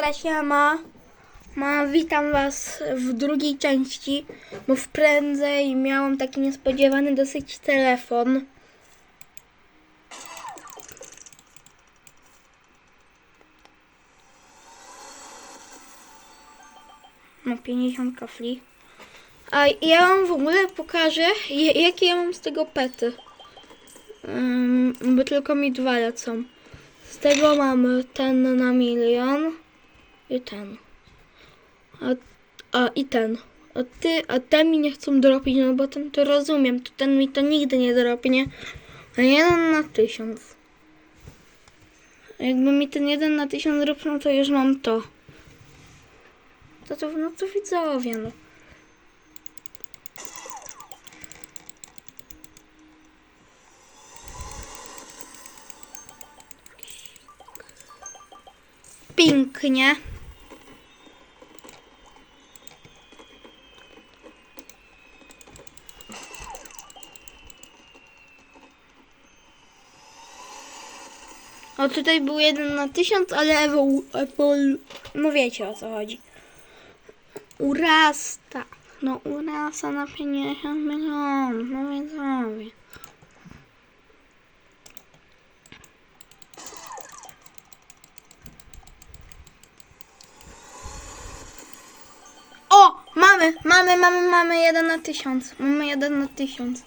Dobra, siema. Ma, witam was w drugiej części, bo w prędzej miałam taki niespodziewany dosyć telefon. Ma 50 kafli. A ja wam w ogóle pokażę, jakie ja mam z tego pety. Ym, bo tylko mi dwa lecą. Z tego mamy ten na milion i ten. A, a i ten. A ty, a ten mi nie chcą dropić, no bo ten to rozumiem, to ten mi to nigdy nie dropnie. A jeden na tysiąc. Jakby mi ten jeden na tysiąc dropnął, to już mam to. To to, no to widzowie, no. Pięknie. O, tutaj był jeden na tysiąc, ale ewol, ewol, no wiecie o co chodzi. Urasta. No urasta na 50 milionów, no widzowie. O! Mamy, mamy, mamy, mamy jeden na tysiąc. Mamy jeden na tysiąc.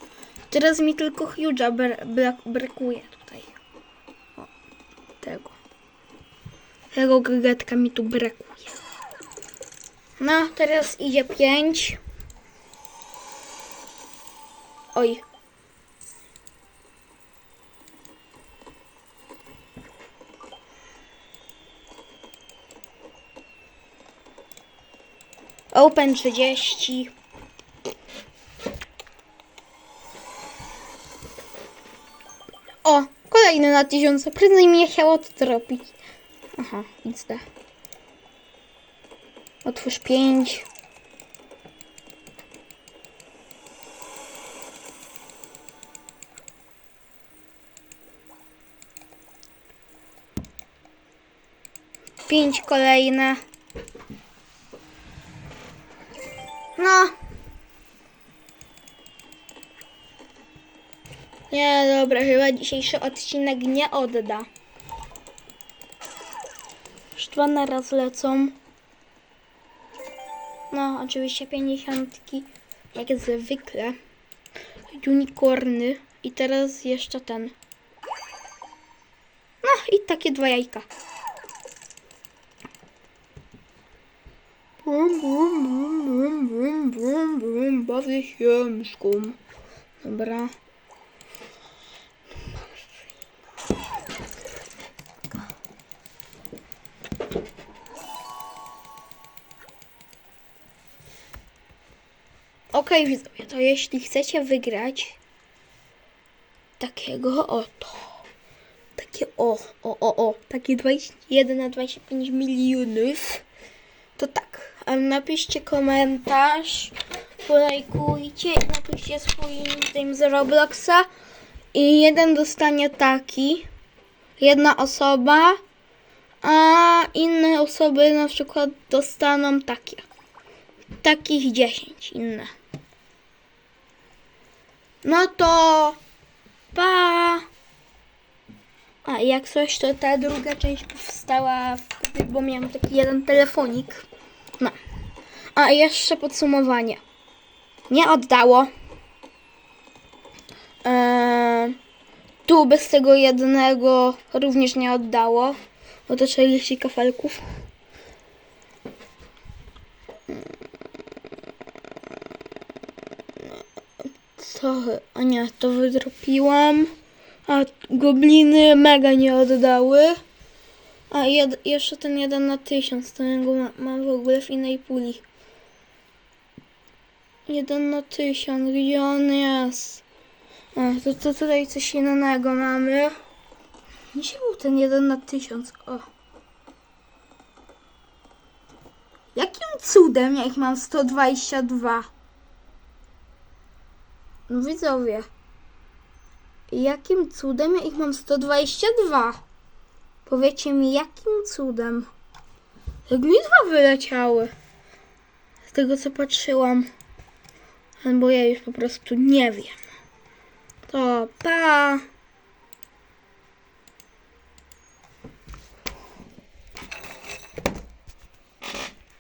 Teraz mi tylko Huge'a bra- brak- brakuje tutaj. Tego. Tego gagatka mi tu brakuje. No, teraz idzie pięć. Oj. Open 30. O, kolejny na tysiąc. Prędzej mi nie chciało to zrobić. Aha, XD. Otwórz 5. Pięć kolejne. No. Nie, dobra, chyba dzisiejszy odcinek nie odda. Już dwa na raz lecą. No, oczywiście pięćdziesiątki, jak zwykle. Unicorny. I teraz jeszcze ten. No, i takie dwa jajka. Bum, bum, bum, bum, bum, bum, bum. Bawię się myszką. Dobra. Okej, widzowie, to jeśli chcecie wygrać takiego oto, takie o, o, o, o, takie 21 na 25 milionów, to tak, napiszcie komentarz, polajkujcie napiszcie swój nickname z Robloxa i jeden dostanie taki, jedna osoba, a inne osoby na przykład dostaną takie. Takich 10 inne. No to pa! A jak coś, to ta druga część powstała bo miałam taki jeden telefonik. No. A jeszcze podsumowanie. Nie oddało. Eee, tu bez tego jednego również nie oddało. Bo to 40 kafelków. Co? A nie, to wydropiłam. A gobliny mega nie oddały. A jed, jeszcze ten jeden na tysiąc, ten go ma, mam w ogóle w innej puli. Jeden na tysiąc, gdzie on jest? A, to, to tutaj coś innego mamy. Gdzie był ten jeden na tysiąc? O. Jakim cudem ja ich mam 122? No widzowie. Jakim cudem ja ich mam 122? Powiedzcie mi, jakim cudem? Jak mi dwa wyleciały. Z tego co patrzyłam. Bo ja już po prostu nie wiem. To pa.